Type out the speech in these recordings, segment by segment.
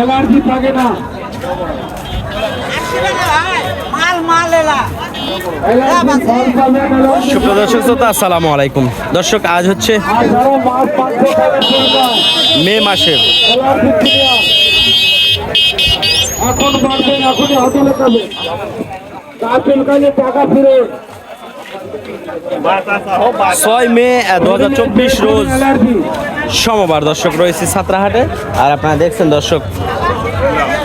Allergy থাকে না। সুপ্রিয় দর্শক শ্রোতা আসসালামু আলাইকুম। দর্শক আজ হচ্ছে মে মাসের এখন বাড়বেন এখনই হোটেলে টাকা ছয় মে দু হাজার চব্বিশ রোজ। সোমবার দর্শক রয়েছে ছাত্রাহাটে। আর আপনারা দেখছেন দর্শক,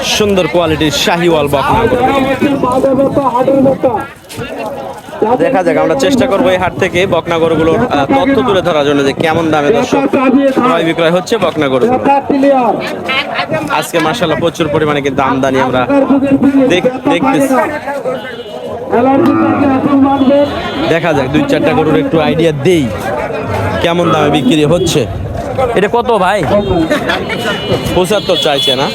সুন্দর কোয়ালিটির শাহিওয়াল বকনা দেখা যাক, আমরা চেষ্টা করব এই হাট থেকে বকনা গরুগুলোর তথ্য তুলে ধরার জন্য যে কেমন দামে দর্শক ক্রয় বিক্রয় হচ্ছে বকনা গরুগুলো। আজকে মার্শাল্লাহ প্রচুর পরিমাণে কিন্তু আমদানি আমরা দেখ- দেখতেছি। দেখা যাক, দুই চারটা গরুর একটু আইডিয়া দেই, কেমন দামে বিক্রি হচ্ছে। এটা কত ভাই? পঁচাত্তর চাইছে না।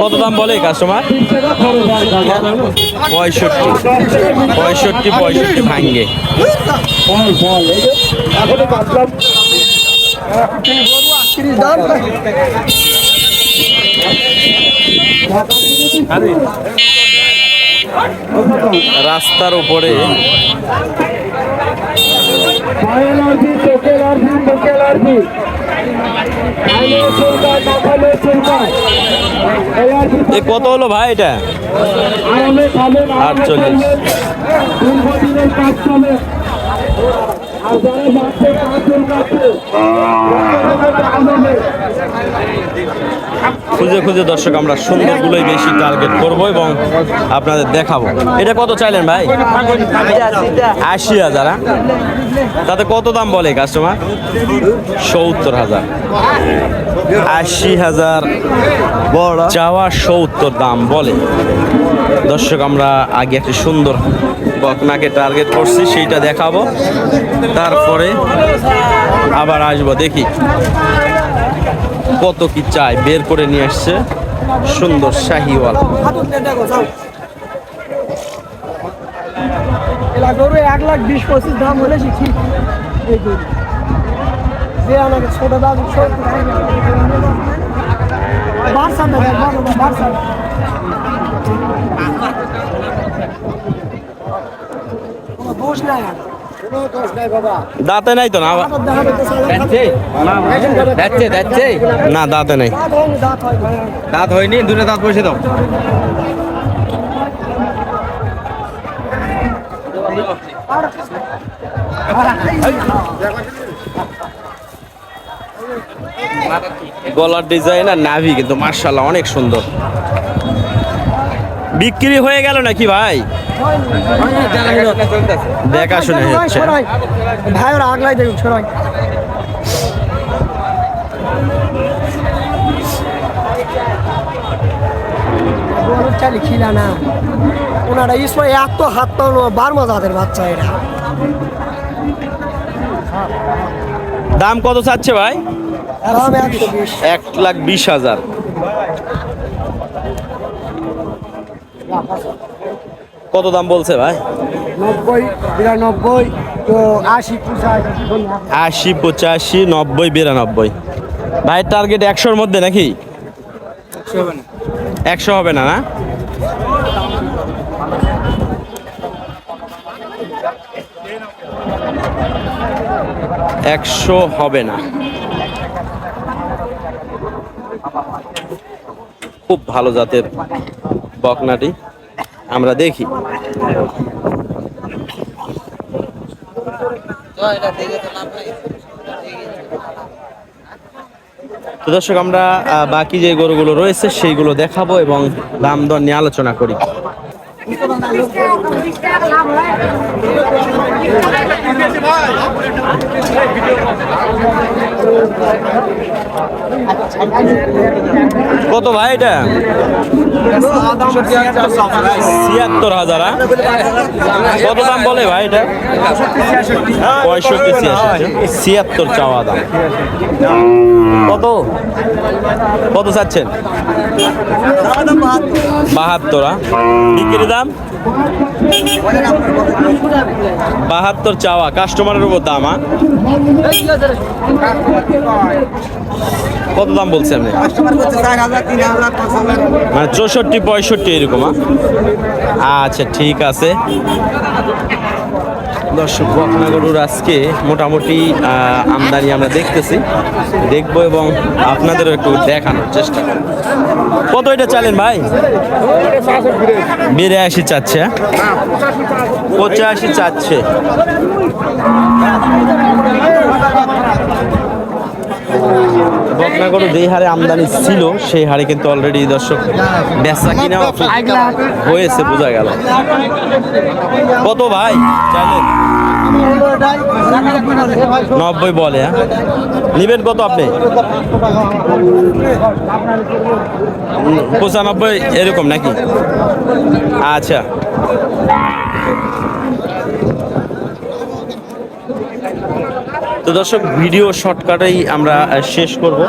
কত দাম বলে কাস্টমার পঁয়ষট্টি। পঁয়ষট্টি পঁয়ষট্টি ভাঙ্গে। রাস্তার উপরে। এ কত হলো ভাই এটা? আটচল্লিশ। আর খুঁজে খুঁজে দর্শক আমরা সুন্দরগুলোই বেশি টার্গেট করব এবং আপনাদের দেখাবো। এটা কত চাইলেন ভাই? আশি হাজার হ্যাঁ? তাতে কত দাম বলে কাস্টমার সত্তর হাজার। আশি হাজার বড়। চাওয়া সত্তর দাম বলে। দর্শক আমরা আগে একটি সুন্দর বকনাকে টার্গেট করছি সেইটা দেখাবো। তারপরে আবার আসব দেখি। কত কি চাই বের করে নিয়ে আসছে সুন্দর শাহিওয়াল। এক লাখ বিশ পঁচিশ দাম ছোট দাম দোষ নাই। দাঁতে নাই তো না? না দাঁতে নাই। দাঁত হয়নি দাঁত হয়নি দুটো দাঁত বসে দাও। গলার ডিজাইন আর নাভি কিন্তু মার্শাল্লাহ অনেক সুন্দর। বিক্রি হয়ে গেল নাকি ভাই? দেখাশোনা হচ্ছে। ভাইয়ের আগলাই দেখুন ছড়াই গরুর চালি খিলা না। ওনারা ইসময় এত হাত বাচ্চা এটা দাম কত চাচ্ছে ভাই? এক লাখ বিশ হাজার। কত দাম বলছে ভাই? নব্বই বিরানব্বই তো আশি আশি পঁচাশি নব্বই বিরানব্বই। ভাই টার্গেট একশোর মধ্যে নাকি? একশো হবে না না। একশো হবে না। খুব ভালো জাতের বকনাটি আমরা দেখি। তো দর্শক, আমরা বাকি যে গরুগুলো রয়েছে সেইগুলো দেখাবো এবং দাম দর নিয়ে আলোচনা করি। কত ভাই এটা? ছিয়াত্তর হাজার কত দাম বলে ভাই এটা? পঁয়ষট্টি ছিয়াত্তর চাওয়া দাম। কত? কত চাচ্ছেন? বাহাত্তর? বিক্রি দাম? বাহাত্তর চাওয়া কাস্টমারের উপর দাম হ্যাঁ? কত দাম বলছে আপনি মানে চৌষট্টি পঁয়ষট্টি এরকম হ্যাঁ? আচ্ছা ঠিক আছে দর্শক বকনা আজকে মোটামুটি আমদানি আমরা দেখতেছি। দেখব এবং আপনাদেরও একটু দেখানোর চেষ্টা কত এটা চালেন ভাই? বিরাশি চাচ্ছে হ্যাঁ? পঁচাশি চাচ্ছে। বকনা গরু যেই হারে আমদানি ছিল, সেই হারে কিন্তু অলরেডি দর্শক বেচা কিনা হয়েছে, বোঝা গেল। কত ভাই? নব্বই বলে হ্যাঁ? নিবেন কত আপনি? পঁচানব্বই এরকম নাকি? আচ্ছা। তো দর্শক ভিডিও শর্টকাটেই আমরা শেষ করব।